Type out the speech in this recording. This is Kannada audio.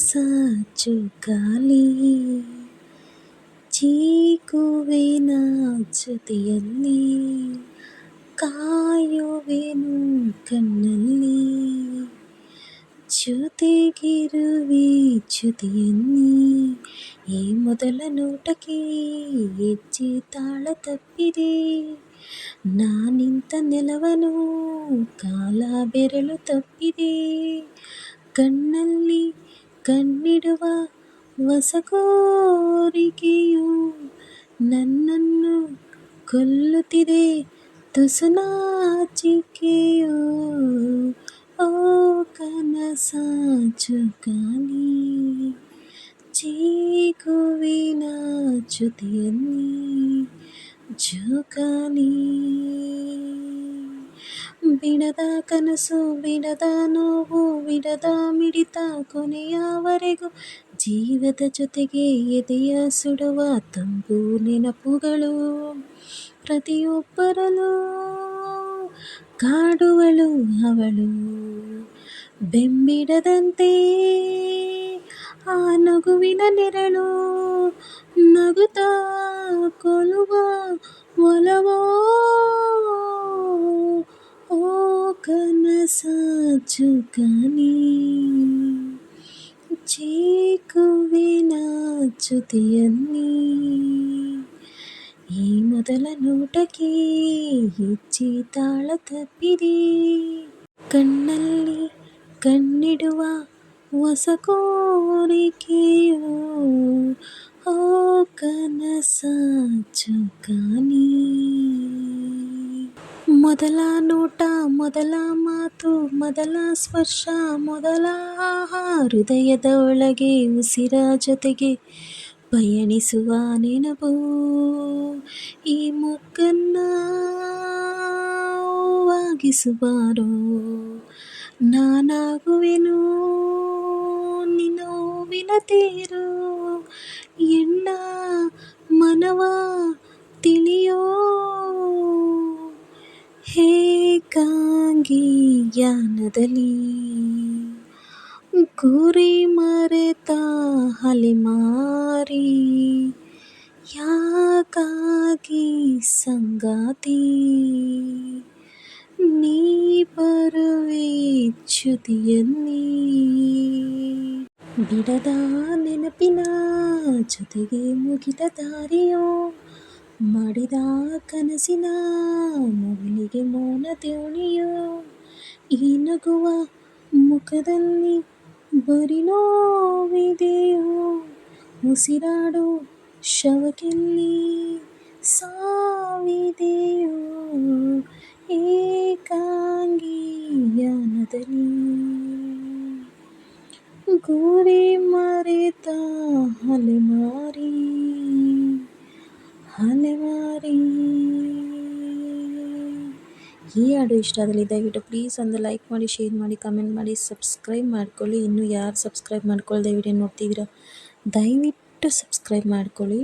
ಸಾಚು ಗಾಳಿ ಚೀಕುವೆನ ಜೊತೆಯಲ್ಲಿ ಕಾಯುವೆನು ಕಣ್ಣಲ್ಲಿ ಜೊತೆಗಿರುವೆ ಜೊತೆಯನ್ನಿ ಈ ಮೊದಲ ನೋಟಕ್ಕೆ ಹೆಜ್ಜೆ ತಾಳ ತಪ್ಪಿದೆ ನಾನಿಂತ ನೆಲವನು ಕಾಲ ಬೆರಳು ತಪ್ಪಿದೆ ಕಣ್ಣಲ್ಲಿ ಕಣ್ಣಿಡುವ ಹೊಸ ಕೋರಿಕೆಯು ನನ್ನನ್ನು ಕೊಲ್ಲುತ್ತಿದೆ ತುಸು ನಾಚಿಕೆಯು ಓ ಕನಸಾಚು ಗಾಳಿ ಚೀಗುವಿನ ಜೊತೆಯಲ್ಲಿ ಜೋಕಾಲಿ ಬಿಡದ ಕನಸು, ಬಿಡದ ನೋವು, ಬಿಡದ ಮಿಡಿತ ಕೊನೆಯವರೆಗೂ ಜೀವದ ಜೊತೆಗೆ ಎದೆಯ ಸುಡುವ ತಂಬೂ ನೆನಪುಗಳು. ಪ್ರತಿಯೊಬ್ಬರಲ್ಲೂ ಕಾಡುವಳು ಅವಳು. ಬೆಂಬಿಡದಂತೆ ಆ ನಗುವಿನ ನೆರಳು ನಗುತ್ತಾ ಕೊಲುವ ಒಲವೋ ಕನಸಾಚು ಗಾಳಿ ಚೀಕುವಿನ ಜೊತೆಯಲ್ಲಿ ಈ ಮೊದಲ ನೋಟಕ್ಕೆ ಹೆಜ್ಜೆ ತಾಳ ತಪ್ಪಿದೆ ಕಣ್ಣಲ್ಲಿ ಕಣ್ಣಿಡುವ ಹೊಸ ಕೋರಿಕೆಯೋ ಓ ಕನಸಾಚು ಗಾಳಿ ಮೊದಲ ನೋಟ, ಮೊದಲ ಮಾತು, ಮೊದಲ ಸ್ಪರ್ಶ, ಮೊದಲ ಆಹಾ ಹೃದಯದ ಒಳಗೆ ಉಸಿರ ಜೊತೆಗೆ ಪಯಣಿಸುವ ನೆನಪು. ಈ ಮೊಗ್ಗನ್ನ ನಾನಾಗುವೆನು ನಿನ್ನೋವಿನ ತೇರು. ಎಣ್ಣ ಮನವ ತಿಳಿಯೋ ಏಕಾಂಗಿಯಾನದಲ್ಲಿ ಗುರಿ ಮರೆತ ಹಲಿಮಾರಿ ಯಾಕಾಗಿ ಸಂಗಾತಿ? ನೀ ಬರುವೆ ಚ್ಯುತಿಯಲ್ಲಿ ಬಿಡದ ನೆನಪಿನ ಜೊತೆಗೆ ಮುಗಿದ ದಾರಿಯೋ, ಮಾಡಿದ ಕನಸಿನ ಮೊದಲಿಗೆ ಮೌನ ದೋಣಿಯೋ ಈ ನಗುವ ಮುಖದಲ್ಲಿ ಬರಿ ನೋವಿದೆಯೋ ಉಸಿರಾಡೋ ಶವಕ್ಕೆಲ್ಲಿ ಸಾವಿದೆಯೋ ಏಕಾಂಗಿಯಾನದಲ್ಲಿ ಗುರಿ ಮರೆತ ಈ ಹಾಡು ಇಷ್ಟ ಆಗಲಿ ದಯವಿಟ್ಟು ಪ್ಲೀಸ್ ಒಂದು ಲೈಕ್ ಮಾಡಿ ಶೇರ್ ಮಾಡಿ ಕಮೆಂಟ್ ಮಾಡಿ ಸಬ್ಸ್ಕ್ರೈಬ್ ಮಾಡ್ಕೊಳ್ಳಿ. ಇನ್ನೂ ಯಾರು ಸಬ್ಸ್ಕ್ರೈಬ್ ಮಾಡ್ಕೊಳ್ಳದೆ ವಿಡಿಯೋ ನೋಡ್ತಿದ್ದೀರಾ ದಯವಿಟ್ಟು ಸಬ್ಸ್ಕ್ರೈಬ್ ಮಾಡ್ಕೊಳ್ಳಿ.